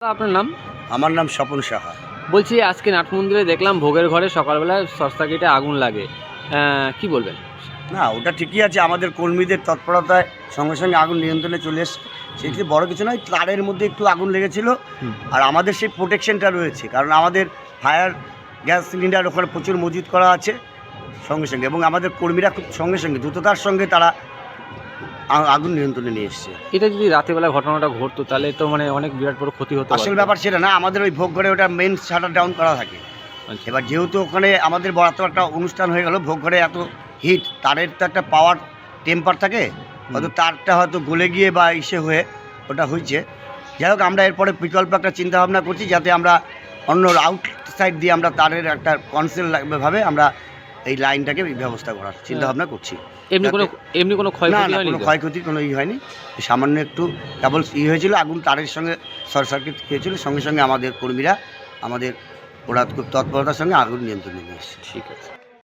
আপনার নাম? আমার নাম স্বপন সাহা। বলছি আজকে নাট মন্দিরে দেখলাম ভোগের ঘরে সকালবেলা সস্তা গেটে আগুন লাগে। কি বলবেন? না ওটা ঠিকই আছে আমাদের কর্মীদের তৎপরতায় সঙ্গে সঙ্গে আগুন নিয়ন্ত্রণে চলে এসছে। সেটি বড় কিছু নয় তারের মধ্যে একটু আগুন লেগেছিল। আর আমাদের সেই প্রোটেকশনটা রয়েছে কারণ আমাদের ফায়ার গ্যাস সিলিন্ডার ওখানে প্রচুর মজুত করা আছে সঙ্গে সঙ্গে। এবং আমাদের কর্মীরা খুব সঙ্গে সঙ্গে দ্রুততার সঙ্গে তারা আগুন নিয়ন্ত্রণে নিয়ে এসছে। এটা যদি রাতেবেলা ঘটনাটা ঘটতো তাহলে তো মানে অনেক বিরাট বড় ক্ষতি হতো আসল ব্যাপার সেটা না আমাদের ওই ভোগ ঘরে ওটা মেন শাটার ডাউন করা থাকে। আচ্ছা। এবার যেহেতু ওখানে আমাদের বড় একটা অনুষ্ঠান হয়ে গেল ভোগ ঘরে এত হিট তারের তো একটা পাওয়ার টেম্পার থাকে হয়তো তারটা হয়তো গলে গিয়ে বা ইসে হয়ে ওটা হয়েছে। যাই হোক আমরা এরপরে বিকল্প একটা চিন্তা ভাবনা করছি যাতে আমরা অন্য আউট সাইড দিয়ে আমরা তারের একটা কনসেল ভাবে আমরা এই লাইনটাকে ব্যবস্থা করার চিন্তা ভাবনা করছি। এমনি কোনো এমনি কোনো ক্ষয়ক্ষতি হয়নি কোনো ক্ষয়ক্ষতির কোনো ই হয়নি। সামান্য একটু কেবল ই হয়েছিল আগুন তারের সঙ্গে শর্ট সার্কিট খেয়েছিল সঙ্গে সঙ্গে আমাদের কর্মীরা আমাদের ওরা খুব তৎপরতার সঙ্গে আগুন নিয়ন্ত্রণে নিয়ে এসেছে। ঠিক আছে।